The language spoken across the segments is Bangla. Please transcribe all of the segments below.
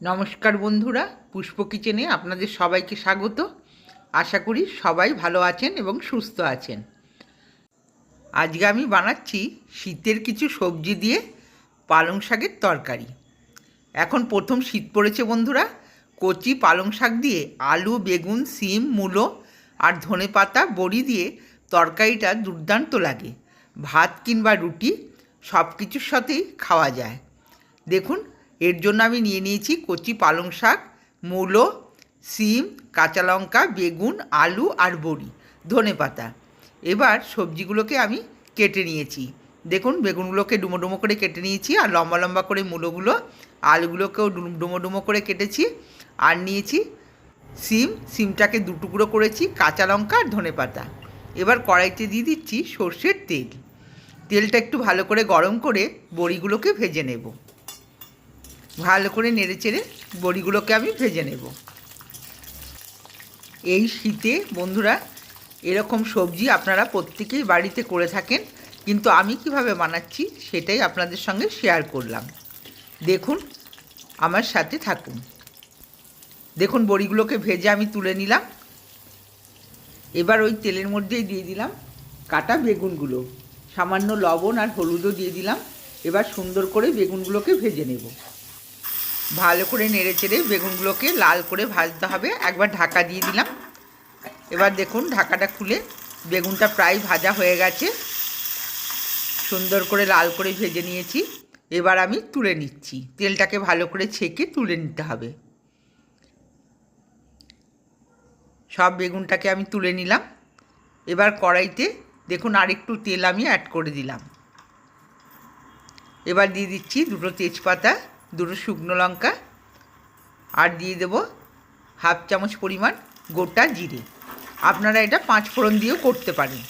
নমস্কার বন্ধুরা, পুষ্প কিচেনে আপনাদের সবাইকে স্বাগত। আশা করি সবাই ভালো আছেন এবং সুস্থ আছেন। আজকে আমি বানাচ্ছি শীতের কিছু সবজি দিয়ে পালং শাকের তরকারি। এখন প্রথম শীত পড়েছে বন্ধুরা, কচি পালং শাক দিয়ে আলু, বেগুন, সিম, মূলো আর ধনে পাতা, বড়ি দিয়ে তরকারিটা দুর্দান্ত লাগে। ভাত কিংবা রুটি সব কিছুর সাথেই খাওয়া যায়। দেখুন এর জন্য আমি নিয়ে নিয়েছি কচি পালং শাক, মূলো, সিম, কাঁচা লঙ্কা, বেগুন, আলু আর বড়ি, ধনে পাতা। এবার সবজিগুলোকে আমি কেটে নিয়েছি। দেখুন, বেগুনগুলোকে ডুমো ডুমো করে কেটে নিয়েছি আর লম্বা লম্বা করে মূলোগুলো, আলুগুলোকেও ডুম- ডুমো করে কেটেছি আর নিয়েছি সিম। সিমটাকে দু টুকরো করেছি কাঁচা লঙ্কা আর ধনে পাতা। এবার কড়াইতে দিয়ে দিচ্ছি সর্ষের তেল। তেলটা একটু ভালো করে গরম করে বড়িগুলোকে ভেজে নেব। ভালো করে নেড়ে চেড়ে বড়িগুলোকে আমি ভেজে নেব। এই শীতে বন্ধুরা, এরকম সবজি আপনারা প্রত্যেকেই বাড়িতে করে থাকেন, কিন্তু আমি কীভাবে বানাচ্ছি সেটাই আপনাদের সঙ্গে শেয়ার করলাম। দেখুন, আমার সাথে থাকুন। দেখুন, বড়িগুলোকে ভেজে আমি তুলে নিলাম। এবার ওই তেলের মধ্যেই দিয়ে দিলাম কাটা বেগুনগুলো। সামান্য লবণ আর হলুদও দিয়ে দিলাম। এবার সুন্দর করে বেগুনগুলোকে ভেজে নেব। ভালো করে নেড়ে চেড়ে বেগুনগুলোকে লাল করে ভাজতে হবে। একবার ঢাকা দিয়ে দিলাম। এবার দেখুন, ঢাকাটা খুলে বেগুনটা প্রায় ভাজা হয়ে গেছে। সুন্দর করে লাল করে ভেজে নিয়েছি। এবার আমি তুলে নিচ্ছি। তেলটাকে ভালো করে ছেঁকে তুলে নিতে হবে। সব বেগুনটাকে আমি তুলে নিলাম। এবার কড়াইতে দেখুন, আরেকটু তেল আমি অ্যাড করে দিলাম। এবার দিয়ে দিচ্ছি দুটো তেজপাতা। দুটো শুকনো লঙ্কা, আর দিয়ে দেব হাফ চামচ পরিমাণ গোটা জিরে। আপনারা এটা পাঁচ ফোড়ন দিয়েও করতে পারেন।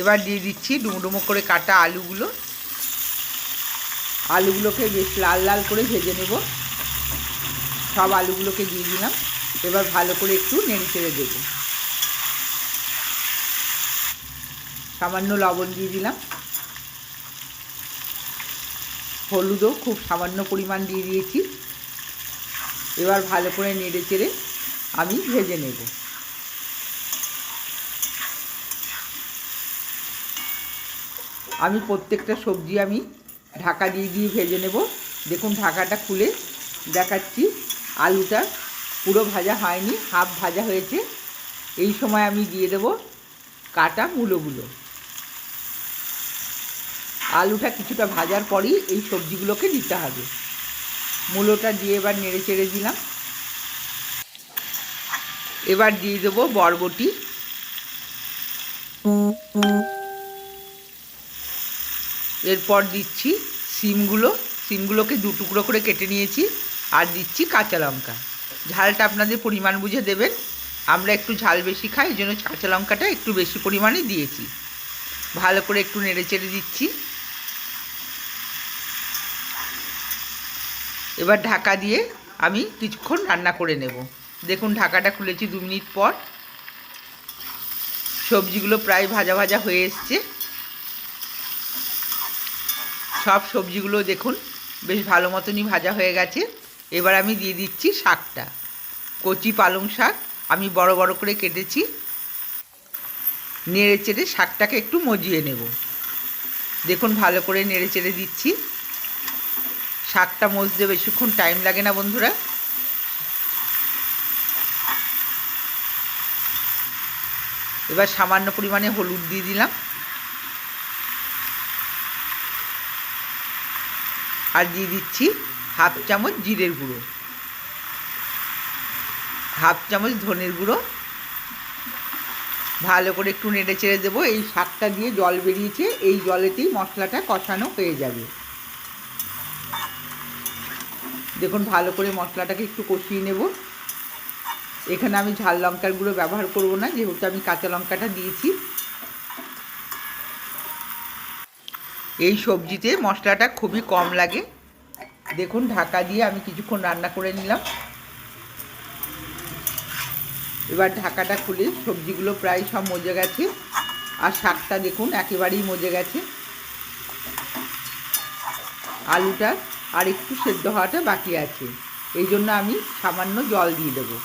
এবার দিয়ে দিচ্ছি ডুমো করে কাটা আলুগুলো। আলুগুলোকে বেশ লাল লাল করে ভেজে নেব। সব আলুগুলোকে দিয়ে দিলাম। এবার ভালো করে একটু নেড়ে চেড়ে দেবো। সামান্য লবণ দিয়ে দিলাম। হলুদও খুব সামান্য পরিমাণ দিয়ে দিয়েছি। এবার ভালো করে নেড়ে চেড়ে আমি ভেজে নেব। আমি প্রত্যেকটা সবজি আমি ঢাকা দিয়ে দিয়ে ভেজে নেব। দেখুন ঢাকাটা খুলে দেখাচ্ছি। আলুটা পুরো ভাজা হয়নি, হাফ ভাজা হয়েছে। এই সময় আমি দিয়ে দেব কাটা মূলোগুলো। আলুটা কিছুটা ভাজার পরই এই সবজিগুলোকে দিতে হবে। মূলোটা দিয়ে এবার নেড়ে চেড়ে দিলাম। এবার দিয়ে দেবো বরবটি। এরপর দিচ্ছি সিমগুলো সিমগুলোকে দু টুকরো করে কেটে নিয়েছি আর দিচ্ছি কাঁচা লঙ্কা। ঝালটা আপনাদের পরিমাণ বুঝে দেবেন। আমরা একটু ঝাল বেশি খাই, এই জন্য কাঁচা লঙ্কাটা একটু বেশি পরিমাণে দিয়েছি। ভালো করে একটু নেড়ে চেড়ে দিচ্ছি। এবার ঢাকা দিয়ে আমি কিছুক্ষণ রান্না করে নেব। দেখুন, ঢাকাটা খুলেছি দু মিনিট পর। সবজিগুলো প্রায় ভাজা ভাজা হয়ে এসছে। সব সবজিগুলো দেখুন, বেশ ভালো মতনই ভাজা হয়ে গেছে। এবার আমি দিয়ে দিচ্ছি শাকটা। কচি পালং শাক আমি বড় বড় করে কেটেছি। নেড়ে চেড়ে শাকটাকে একটু মজিয়ে নেব। দেখুন, ভালো করে নেড়ে চেড়ে দিচ্ছি। শাকটা মজতে বেশিক্ষণ টাইম লাগে না বন্ধুরা। এবার সামান্য পরিমাণে হলুদ দিয়ে দিলাম। আর দিয়ে দিচ্ছি হাফ চামচ জিরের গুঁড়ো। হাফ চামচ ধনের গুঁড়ো। ভালো করে একটু নেড়ে চেড়ে দেবো। এই শাকটা দিয়ে জল বেরিয়েছে। এই জলেতেই মশলাটা কষানো হয়ে যাবে। দেখুন, ভালো করে মশলাটাকে একটু কষিয়ে নেব। এখানে আমি ঝাল লঙ্কার গুঁড়ো ব্যবহার করব না, যেহেতু আমি কাঁচা লঙ্কাটা দিয়েছি। এই সবজিতে মশলাটা খুবই কম লাগে। দেখুন, ঢাকা দিয়ে আমি কিছুক্ষণ রান্না করে নিলাম। এবার ঢাকাটা খুলে সবজিগুলো প্রায় সব মজে গেছে। আর শাকটা দেখুন, একেবারেই মজে গেছে। আলুটা আর একটু সেদ্ধ হওয়াটা বাকি আছে। এই জন্য আমি সামান্য জল দিয়ে দেবো।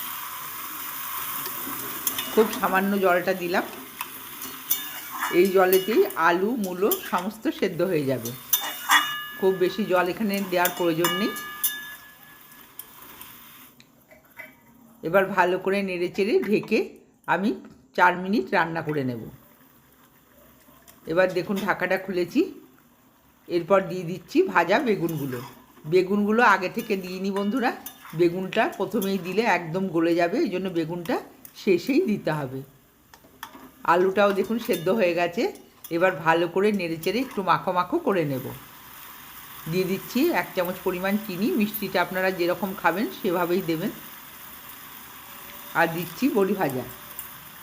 খুব সামান্য জলটা দিলাম। এই জলেতেই আলু, মূলো সমস্ত সেদ্ধ হয়ে যাবে। খুব বেশি জল এখানে দেওয়ার প্রয়োজন নেই। এবার ভালো করে নেড়ে চেড়ে ঢেকে আমি চার মিনিট রান্না করে নেব। এবার দেখুন ঢাকাটা খুলেছি। এরপর দিয়ে দিচ্ছি ভাজা বেগুনগুলো। বেগুনগুলো আগে থেকে দিইনি বন্ধুরা। বেগুনটা প্রথমেই দিলে একদম গলে যাবে, এই জন্য বেগুনটা শেষেই দিতে হবে। আলুটাও দেখুন সেদ্ধ হয়ে গেছে। এবার ভালো করে নেড়ে চেড়ে একটু মাখো মাখো করে নেব। দিয়ে দিচ্ছি এক চামচ পরিমাণ চিনি, মিষ্টিটা আপনারা যেরকম খাবেন সেভাবেই দেবেন। আর দিচ্ছি বড়ি ভাজা।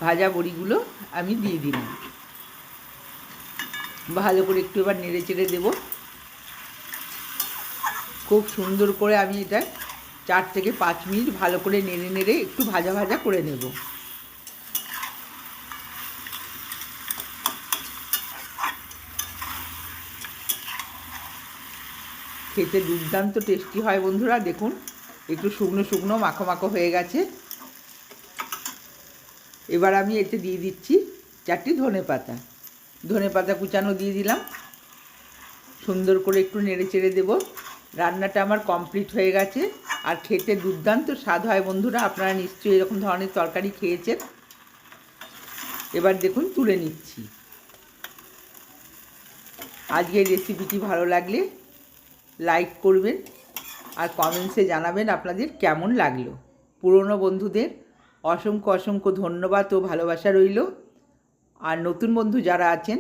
ভাজা বড়িগুলো আমি দিয়ে দিলাম। ভালো করে একটু এবার নেড়ে চেড়ে দেবো। খুব সুন্দর করে আমি এটা চার থেকে পাঁচ মিনিট ভালো করে নেড়ে নেড়ে একটু ভাজা ভাজা করে নেব। খেতে দুর্দান্ত টেস্টি হয় বন্ধুরা, দেখুন, একটু শুকনো শুকনো মাখো মাখো হয়ে গেছে। এবার আমি এতে দিয়ে দিচ্ছি চারটি ধনে পাতা। ধনে পাতা কুচানো দিয়ে দিলাম। সুন্দর করে একটু নেড়ে চেড়ে দেবো। রান্নাটা আমার কমপ্লিট হয়ে গেছে। আর খেতে দুর্দান্ত স্বাদ হয় বন্ধুরা। আপনারা নিশ্চয়ই এরকম ধরনের তরকারি খেয়েছেন। এবার দেখুন, তুলে নিচ্ছি। আজকের রেসিপিটি ভালো লাগলে লাইক করবেন আর কমেন্টসে জানাবেন আপনাদের কেমন লাগল। পুরনো বন্ধুদের অসংখ্য অসংখ্য ধন্যবাদ ও ভালোবাসা রইল। আর নতুন বন্ধু যারা আছেন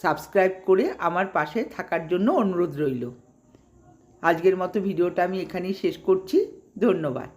সাবস্ক্রাইব করে আমার পাশে থাকার জন্য অনুরোধ রইল। আজকের মতো ভিডিওটা আমি এখানেই শেষ করছি। ধন্যবাদ।